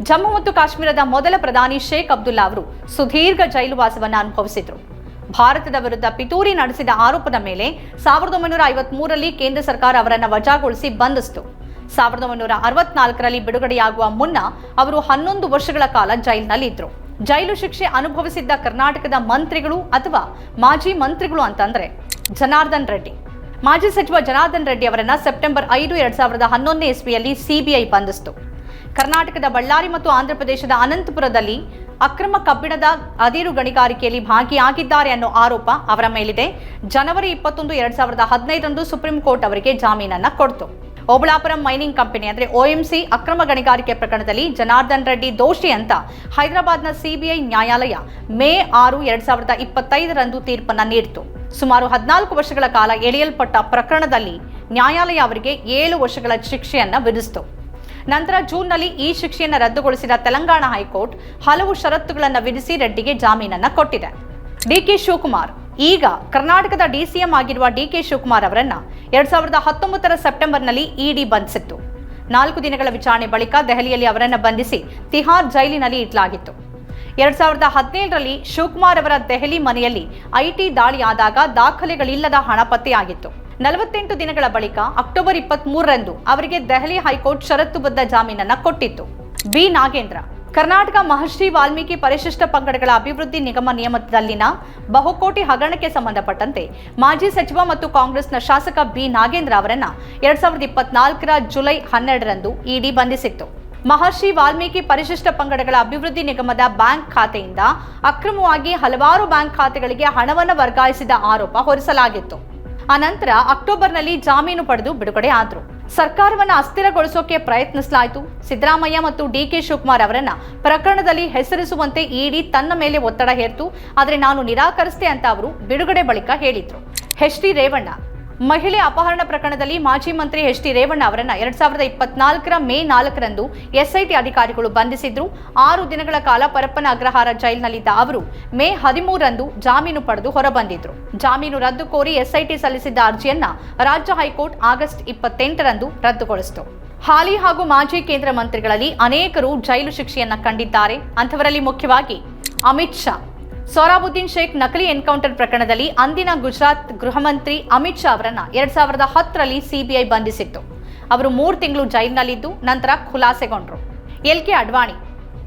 ಜಮ್ಮು ಮತ್ತು ಕಾಶ್ಮೀರದ ಮೊದಲ ಪ್ರಧಾನಿ ಶೇಖ್ ಅಬ್ದುಲ್ಲಾ ಅವರು ಸುದೀರ್ಘ ಜೈಲುವಾಸವನ್ನು ಅನುಭವಿಸಿದ್ರು. ಭಾರತದ ವಿರುದ್ಧ ಪಿತೂರಿ ನಡೆಸಿದ ಆರೋಪದ ಮೇಲೆ ಸಾವಿರದ ಒಂಬೈನೂರ ಐವತ್ಮೂರರಲ್ಲಿ ಕೇಂದ್ರ ಸರ್ಕಾರ ಅವರನ್ನು ವಜಾಗೊಳಿಸಿ ಬಂಧಿಸಿತು ಸಾವಿರದ ಒಂಬೈನೂರ ಅರವತ್ನಾಲ್ಕರಲ್ಲಿ ಬಿಡುಗಡೆಯಾಗುವ ಮುನ್ನ ಅವರು ಹನ್ನೊಂದು ವರ್ಷಗಳ ಕಾಲ ಜೈಲಿನಲ್ಲಿದ್ದರು ಜೈಲು ಶಿಕ್ಷೆ ಅನುಭವಿಸಿದ್ದ ಕರ್ನಾಟಕದ ಮಂತ್ರಿಗಳು ಅಥವಾ ಮಾಜಿ ಮಂತ್ರಿಗಳು ಅಂತಂದ್ರೆ ಜನಾರ್ದನ್ ರೆಡ್ಡಿ. ಮಾಜಿ ಸಚಿವ ಜನಾರ್ದನ್ ರೆಡ್ಡಿ ಅವರನ್ನ ಸೆಪ್ಟೆಂಬರ್ ಐದು, ಎರಡ್ ಸಾವಿರದ ಹನ್ನೊಂದನೇ ಇಸ್ವಿಯಲ್ಲಿ ಸಿಬಿಐ ಬಂಧಿಸಿತು ಕರ್ನಾಟಕದ ಬಳ್ಳಾರಿ ಮತ್ತು ಆಂಧ್ರಪ್ರದೇಶದ ಅನಂತಪುರದಲ್ಲಿ ಅಕ್ರಮ ಕಬ್ಬಿಣದ ಅದಿರು ಗಣಿಗಾರಿಕೆಯಲ್ಲಿ ಭಾಗಿಯಾಗಿದ್ದಾರೆ ಅನ್ನೋ ಆರೋಪ ಅವರ ಮೇಲಿದೆ. ಜನವರಿ ಇಪ್ಪತ್ತೊಂದು, ಎರಡ್ ಸಾವಿರದ ಹದಿನೈದರಂದು ಸುಪ್ರೀಂ ಕೋರ್ಟ್ ಅವರಿಗೆ ಜಾಮೀನನ್ನ ಕೊಡ್ತು. ಓಬಳಾಪುರಂ ಮೈನಿಂಗ್ ಕಂಪನಿ ಅಂದ್ರೆ ಓಎಂಸಿ ಅಕ್ರಮ ಗಣಿಗಾರಿಕೆ ಪ್ರಕರಣದಲ್ಲಿ ಜನಾರ್ದನ್ ರೆಡ್ಡಿ ದೋಷಿ ಅಂತ ಹೈದರಾಬಾದ್ನ ಸಿಬಿಐ ನ್ಯಾಯಾಲಯ ಮೇ ಆರು, ಎರಡ್ ಸಾವಿರದ ಇಪ್ಪತ್ತೈದರಂದು ತೀರ್ಪನ್ನ ನೀಡಿತು. ಸುಮಾರು ಹದಿನಾಲ್ಕು ವರ್ಷಗಳ ಕಾಲ ಎಳೆಯಲ್ಪಟ್ಟ ಪ್ರಕರಣದಲ್ಲಿ ನ್ಯಾಯಾಲಯ ಅವರಿಗೆ ಏಳು ವರ್ಷಗಳ ಶಿಕ್ಷೆಯನ್ನ ವಿಧಿಸಿತು. ನಂತರ ಜೂನ್ನಲ್ಲಿ ಈ ಶಿಕ್ಷೆಯನ್ನು ರದ್ದುಗೊಳಿಸಿದ ತೆಲಂಗಾಣ ಹೈಕೋರ್ಟ್ ಹಲವು ಷರತ್ತುಗಳನ್ನು ವಿಧಿಸಿ ರೆಡ್ಡಿಗೆ ಜಾಮೀನನ್ನು ಕೊಟ್ಟಿದೆ. ಡಿಕೆ ಶಿವಕುಮಾರ್, ಈಗ ಕರ್ನಾಟಕದ ಡಿಸಿಎಂ ಆಗಿರುವ ಡಿಕೆ ಶಿವಕುಮಾರ್ ಅವರನ್ನ ಎರಡ್ ಸಾವಿರದ ಹತ್ತೊಂಬತ್ತರ ಸೆಪ್ಟೆಂಬರ್ನಲ್ಲಿ ಇಡಿ ಬಂಧಿಸಿತ್ತು. ನಾಲ್ಕು ದಿನಗಳ ವಿಚಾರಣೆ ಬಳಿಕ ದೆಹಲಿಯಲ್ಲಿ ಅವರನ್ನು ಬಂಧಿಸಿ ತಿಹಾರ್ ಜೈಲಿನಲ್ಲಿ ಇಡಲಾಗಿತ್ತು. ಎರಡ್ ಸಾವಿರದ ಹದಿನೇಳರಲ್ಲಿ ಶಿವಕುಮಾರ್ ಅವರ ದೆಹಲಿ ಮನೆಯಲ್ಲಿ ಐಟಿ ದಾಳಿಯಾದಾಗ ದಾಖಲೆಗಳಿಲ್ಲದ ಹಣ ಪತ್ತೆಯಾಗಿತ್ತು. ನಲವತ್ತೆಂಟು ದಿನಗಳ ಬಳಿಕ ಅಕ್ಟೋಬರ್ ಇಪ್ಪತ್ತ್ ಮೂರರಂದು ಅವರಿಗೆ ದೆಹಲಿ ಹೈಕೋರ್ಟ್ ಷರತ್ತುಬದ್ಧ ಜಾಮೀನನ್ನ ಕೊಟ್ಟಿತ್ತು. ಬಿ. ನಾಗೇಂದ್ರ, ಕರ್ನಾಟಕ ಮಹರ್ಷಿ ವಾಲ್ಮೀಕಿ ಪರಿಶಿಷ್ಟ ಪಂಗಡಗಳ ಅಭಿವೃದ್ಧಿ ನಿಗಮ ನಿಯಮದಲ್ಲಿನ ಬಹುಕೋಟಿ ಹಗರಣಕ್ಕೆ ಸಂಬಂಧಪಟ್ಟಂತೆ ಮಾಜಿ ಸಚಿವ ಮತ್ತು ಕಾಂಗ್ರೆಸ್ನ ಶಾಸಕ ಬಿ. ನಾಗೇಂದ್ರ ಅವರನ್ನ ಎರಡ್ ಸಾವಿರದ ಇಪ್ಪತ್ನಾಲ್ಕರ ಜುಲೈ ಹನ್ನೆರಡರಂದು ಇಡಿ ಬಂಧಿಸಿತ್ತು. ಮಹರ್ಷಿ ವಾಲ್ಮೀಕಿ ಪರಿಶಿಷ್ಟ ಪಂಗಡಗಳ ಅಭಿವೃದ್ಧಿ ನಿಗಮದ ಬ್ಯಾಂಕ್ ಖಾತೆಯಿಂದ ಅಕ್ರಮವಾಗಿ ಹಲವಾರು ಬ್ಯಾಂಕ್ ಖಾತೆಗಳಿಗೆ ಹಣವನ್ನು ವರ್ಗಾಯಿಸಿದ ಆರೋಪ ಹೊರಿಸಲಾಗಿತ್ತು. ಅನಂತರ ಅಕ್ಟೋಬರ್ನಲ್ಲಿ ಜಾಮೀನು ಪಡೆದು ಬಿಡುಗಡೆ ಆದರು. ಸರ್ಕಾರವನ್ನು ಅಸ್ಥಿರಗೊಳಿಸೋಕೆ ಪ್ರಯತ್ನಿಸಲಾಯಿತು. ಸಿದ್ದರಾಮಯ್ಯ ಮತ್ತು ಡಿ ಕೆ ಶಿವಕುಮಾರ್ ಅವರನ್ನ ಪ್ರಕರಣದಲ್ಲಿ ಹೆಸರಿಸುವಂತೆ ಇಡಿ ತನ್ನ ಮೇಲೆ ಒತ್ತಡ ಹೇರ್ತು. ಆದರೆ ನಾನು ನಿರಾಕರಿಸಿದೆ ಅಂತ ಅವರು ಬಿಡುಗಡೆ ಬಳಿಕ ಹೇಳಿದ್ರು. ಎಚ್ ಡಿ ರೇವಣ್ಣ ಮಹಿಳೆ ಅಪಹರಣ ಪ್ರಕರಣದಲ್ಲಿ ಮಾಜಿ ಮಂತ್ರಿ ಎಚ್ ಡಿ ರೇವಣ್ಣ ಅವರನ್ನು ಎರಡ್ ಸಾವಿರದ ಇಪ್ಪತ್ನಾಲ್ಕರ ಮೇ ನಾಲ್ಕರಂದು ಎಸ್ಐಟಿ ಅಧಿಕಾರಿಗಳು ಬಂಧಿಸಿದ್ರು. ಆರು ದಿನಗಳ ಕಾಲ ಪರಪ್ಪನ ಅಗ್ರಹಾರ ಜೈಲಿನಲ್ಲಿದ್ದ ಅವರು ಮೇ ಹದಿಮೂರರಂದು ಜಾಮೀನು ಪಡೆದು ಹೊರಬಂದಿದ್ರು. ಜಾಮೀನು ರದ್ದು ಕೋರಿ ಎಸ್ಐಟಿ ಸಲ್ಲಿಸಿದ್ದ ಅರ್ಜಿಯನ್ನ ರಾಜ್ಯ ಹೈಕೋರ್ಟ್ ಆಗಸ್ಟ್ ಇಪ್ಪತ್ತೆಂಟರಂದು ರದ್ದುಗೊಳಿಸಿತು. ಹಾಲಿ ಹಾಗೂ ಮಾಜಿ ಕೇಂದ್ರ ಮಂತ್ರಿಗಳಲ್ಲಿ ಅನೇಕರು ಜೈಲು ಶಿಕ್ಷೆಯನ್ನ ಕಂಡಿದ್ದಾರೆ. ಅಂಥವರಲ್ಲಿ ಮುಖ್ಯವಾಗಿ ಅಮಿತ್ ಶಾ. ಸೊರಾಬುದ್ದೀನ್ ಶೇಖ್ ನಕಲಿ ಎನ್ಕೌಂಟರ್ ಪ್ರಕರಣದಲ್ಲಿ ಅಂದಿನ ಗುಜರಾತ್ ಗೃಹ ಮಂತ್ರಿ ಅಮಿತ್ ಶಾ ಅವರನ್ನ ಎರಡ್ ಸಾವಿರದ ಹತ್ತರಲ್ಲಿ ಸಿಬಿಐ ಬಂಧಿಸಿತ್ತು. ಅವರು ಮೂರು ತಿಂಗಳು ಜೈಲಿನಲ್ಲಿದ್ದು, ನಂತರ ಖುಲಾಸೆಗೊಂಡರು. ಎಲ್ ಕೆ ಅಡ್ವಾಣಿ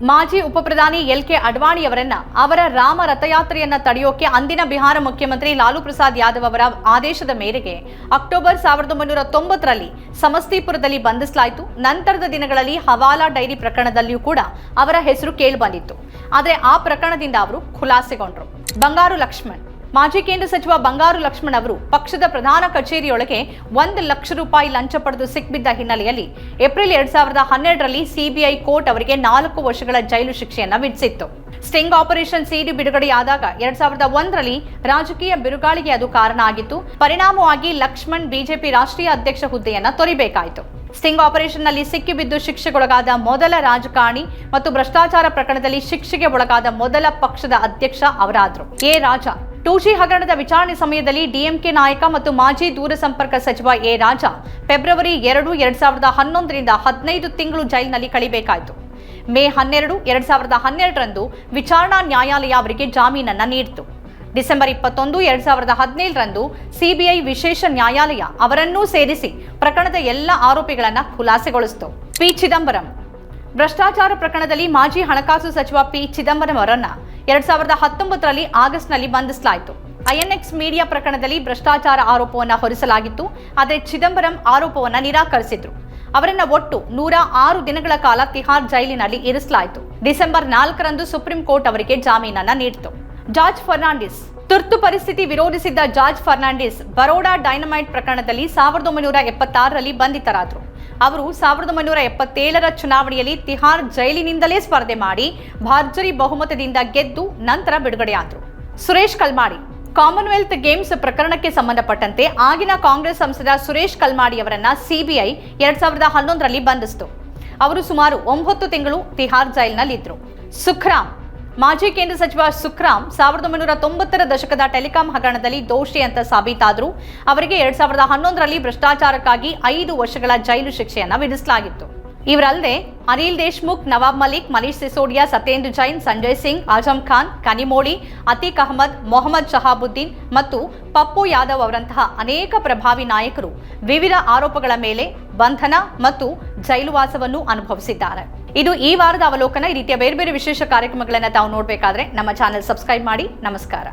ಮಾಜಿ ಉಪಪ್ರಧಾನಿ ಎಲ್ ಕೆ ಅಡ್ವಾಣಿಯವರನ್ನ ಅವರ ರಾಮ ರಥಯಾತ್ರೆಯನ್ನ ತಡೆಯೋಕೆ ಅಂದಿನ ಬಿಹಾರ ಮುಖ್ಯಮಂತ್ರಿ ಲಾಲು ಪ್ರಸಾದ್ ಯಾದವ್ ಅವರ ಆದೇಶದ ಮೇರೆಗೆ ಅಕ್ಟೋಬರ್ ಸಾವಿರದ ಒಂಬೈನೂರ ತೊಂಬತ್ತರಲ್ಲಿ ಸಮಸ್ತಿಪುರದಲ್ಲಿ ಬಂಧಿಸಲಾಯಿತು. ನಂತರದ ದಿನಗಳಲ್ಲಿ ಹವಾಲಾ ಡೈರಿ ಪ್ರಕರಣದಲ್ಲಿಯೂ ಕೂಡ ಅವರ ಹೆಸರು ಕೇಳಿಬಂದಿತ್ತು ಆದರೆ ಆ ಪ್ರಕರಣದಿಂದ ಅವರು ಖುಲಾಸೆಗೊಂಡರು. ಬಂಗಾರು ಲಕ್ಷ್ಮಣ್. ಮಾಜಿ ಕೇಂದ್ರ ಸಚಿವ ಬಂಗಾರು ಲಕ್ಷ್ಮಣ್ ಅವರು ಪಕ್ಷದ ಪ್ರಧಾನ ಕಚೇರಿಯೊಳಗೆ ಒಂದು ಲಕ್ಷ ರೂಪಾಯಿ ಲಂಚ ಪಡೆದು ಸಿಕ್ಬಿದ್ದ ಹಿನ್ನೆಲೆಯಲ್ಲಿ ಏಪ್ರಿಲ್ ಎರಡ್ ಸಾವಿರದ ಹನ್ನೆರಡರಲ್ಲಿ ಸಿಬಿಐ ಕೋರ್ಟ್ ಅವರಿಗೆ ನಾಲ್ಕು ವರ್ಷಗಳ ಜೈಲು ಶಿಕ್ಷೆಯನ್ನ ವಿಧಿಸಿತ್ತು. ಸ್ಟಿಂಗ್ ಆಪರೇಷನ್ ಸಿಡಿ ಬಿಡುಗಡೆಯಾದಾಗ ಎರಡ್ ಸಾವಿರದ ಒಂದರಲ್ಲಿ ರಾಜಕೀಯ ಬಿರುಗಾಳಿಗೆ ಅದು ಕಾರಣ ಆಗಿತ್ತು. ಪರಿಣಾಮವಾಗಿ ಲಕ್ಷ್ಮಣ್ ಬಿಜೆಪಿ ರಾಷ್ಟ್ರೀಯ ಅಧ್ಯಕ್ಷ ಹುದ್ದೆಯನ್ನ ತೊರಿಬೇಕಾಯಿತು. ಸ್ಟಿಂಗ್ ಆಪರೇಷನ್ನಲ್ಲಿ ಸಿಕ್ಕಿಬಿದ್ದು ಶಿಕ್ಷೆಗೊಳಗಾದ ಮೊದಲ ರಾಜಕಾರಣಿ ಮತ್ತು ಭ್ರಷ್ಟಾಚಾರ ಪ್ರಕರಣದಲ್ಲಿ ಶಿಕ್ಷೆಗೆ ಒಳಗಾದ ಮೊದಲ ಪಕ್ಷದ ಅಧ್ಯಕ್ಷ ಅವರಾದ್ರು. ಎ ರಾಜ ಟೂ ಜಿ ಹಗರಣದ ವಿಚಾರಣೆ ಸಮಯದಲ್ಲಿ ಡಿಎಂಕೆ ನಾಯಕ ಮತ್ತು ಮಾಜಿ ದೂರಸಂಪರ್ಕ ಸಚಿವ ಎ ರಾಜ ಫೆಬ್ರವರಿ ಎರಡು, ಎರಡ್ ಸಾವಿರದ ಹನ್ನೊಂದರಿಂದ ಹದಿನೈದು ತಿಂಗಳು ಜೈಲಿನಲ್ಲಿ ಕಳಿಬೇಕಾಯಿತು. ಮೇ ಹನ್ನೆರಡು, ಎರಡ್ ಸಾವಿರದ ಹನ್ನೆರಡರಂದು ವಿಚಾರಣಾ ನ್ಯಾಯಾಲಯ ಅವರಿಗೆ ಜಾಮೀನನ್ನು ನೀಡಿತು. ಡಿಸೆಂಬರ್ ಇಪ್ಪತ್ತೊಂದು, ಎರಡ್ ಸಾವಿರದ ಹದಿನೇಳರಂದು ಸಿಬಿಐ ವಿಶೇಷ ನ್ಯಾಯಾಲಯ ಅವರನ್ನೂ ಸೇರಿಸಿ ಪ್ರಕರಣದ ಎಲ್ಲ ಆರೋಪಿಗಳನ್ನು ಖುಲಾಸೆಗೊಳಿಸಿತು. ಪಿ ಚಿದಂಬರಂ ಭ್ರಷ್ಟಾಚಾರ ಪ್ರಕರಣದಲ್ಲಿ ಮಾಜಿ ಹಣಕಾಸು ಸಚಿವ ಪಿ ಚಿದಂಬರಂ ಅವರನ್ನ ಎರಡ್ ಸಾವಿರದ ಹತ್ತೊಂಬತ್ತರಲ್ಲಿ ಆಗಸ್ಟ್ನಲ್ಲಿ ಬಂಧಿಸಲಾಯಿತು. ಐಎನ್ಎಕ್ಸ್ ಮೀಡಿಯಾ ಪ್ರಕರಣದಲ್ಲಿ ಭ್ರಷ್ಟಾಚಾರ ಆರೋಪವನ್ನು ಹೊರಿಸಲಾಗಿತ್ತು. ಆದರೆ ಚಿದಂಬರಂ ಆರೋಪವನ್ನು ನಿರಾಕರಿಸಿದ್ರು. ಅವರನ್ನ ಒಟ್ಟು ನೂರ ಆರು ದಿನಗಳ ಕಾಲ ತಿಹಾರ್ ಜೈಲಿನಲ್ಲಿ ಇರಿಸಲಾಯಿತು. ಡಿಸೆಂಬರ್ ನಾಲ್ಕರಂದು ಸುಪ್ರೀಂ ಕೋರ್ಟ್ ಅವರಿಗೆ ಜಾಮೀನನ್ನ ನೀಡಿತು. ಜಾರ್ಜ್ ಫರ್ನಾಂಡಿಸ್. ತುರ್ತು ಪರಿಸ್ಥಿತಿ ವಿರೋಧಿಸಿದ್ದ ಜಾರ್ಜ್ ಫರ್ನಾಂಡಿಸ್ ಬರೋಡಾ ಡೈನಮೈಟ್ ಪ್ರಕರಣದಲ್ಲಿ ಸಾವಿರದ ಒಂಬೈನೂರ ಎಪ್ಪತ್ತಾರರಲ್ಲಿ ಬಂಧಿತರಾದರು. ಅವರು ಸಾವಿರದ ಒಂಬೈನೂರ ಎಪ್ಪತ್ತೇಳರ ಚುನಾವಣೆಯಲ್ಲಿ ತಿಹಾರ್ ಜೈಲಿನಿಂದಲೇ ಸ್ಪರ್ಧೆ ಮಾಡಿ ಭರ್ಜರಿ ಬಹುಮತದಿಂದ ಗೆದ್ದು ನಂತರ ಬಿಡುಗಡೆಯಾದರು. ಸುರೇಶ್ ಕಲ್ಮಾಡಿ, ಕಾಮನ್ವೆಲ್ತ್ ಗೇಮ್ಸ್ ಪ್ರಕರಣಕ್ಕೆ ಸಂಬಂಧಪಟ್ಟಂತೆ ಆಗಿನ ಕಾಂಗ್ರೆಸ್ ಸಂಸದ ಸುರೇಶ್ ಕಲ್ಮಾಡಿ ಅವರನ್ನ ಸಿಬಿಐ ಎರಡ್ ಸಾವಿರದ ಹನ್ನೊಂದರಲ್ಲಿ ಬಂಧಿಸಿತು. ಅವರು ಸುಮಾರು ಒಂಬತ್ತು ತಿಂಗಳು ತಿಹಾರ್ ಜೈಲ್ನಲ್ಲಿದ್ದರು ಸುಖ್ರಾಮ್ ಮಾಜಿ ಕೇಂದ್ರ ಸಚಿವ ಸುಖ್ರಾಮ್ ಸಾವಿರದ ಒಂಬೈನೂರ ತೊಂಬತ್ತರ ದಶಕದ ಟೆಲಿಕಾಂ ಹಗರಣದಲ್ಲಿ ದೋಷಿ ಅಂತ ಸಾಬೀತಾದ್ರು. ಅವರಿಗೆ ಎರಡ್ ಸಾವಿರದ ಹನ್ನೊಂದರಲ್ಲಿ ಭ್ರಷ್ಟಾಚಾರಕ್ಕಾಗಿ ಐದು ವರ್ಷಗಳ ಜೈಲು ಶಿಕ್ಷೆಯನ್ನು ವಿಧಿಸಲಾಗಿತ್ತು. ಇವರಲ್ಲದೆ ಅನಿಲ್ ದೇಶ್ಮುಖ್, ನವಾಬ್ ಮಲಿಕ್, ಮನೀಶ್ ಸಿಸೋಡಿಯಾ, ಸತ್ಯೇಂದ್ರ ಜೈನ್, ಸಂಜಯ್ ಸಿಂಗ್, ಆಜಂ ಖಾನ್ ಕನಿಮೋಳಿ ಅತೀಕ್ ಅಹಮದ್, ಮೊಹಮ್ಮದ್ ಶಹಾಬುದ್ದೀನ್ ಮತ್ತು ಪಪ್ಪು ಯಾದವ್ ಅವರಂತಹ ಅನೇಕ ಪ್ರಭಾವಿ ನಾಯಕರು ವಿವಿಧ ಆರೋಪಗಳ ಮೇಲೆ ಬಂಧನ ಮತ್ತು ಜೈಲುವಾಸವನ್ನು ಅನುಭವಿಸಿದ್ದಾರೆ. ಇದು ಈ ವಾರದ ಅವಲೋಕನ. ಈ ರೀತಿಯ ಬೇರೆ ಬೇರೆ ವಿಶೇಷ ಕಾರ್ಯಕ್ರಮಗಳನ್ನು ತಾವು ನೋಡಬೇಕಾದ್ರೆ ನಮ್ಮ ಚಾನೆಲ್ ಸಬ್ಸ್ಕ್ರೈಬ್ ಮಾಡಿ. ನಮಸ್ಕಾರ.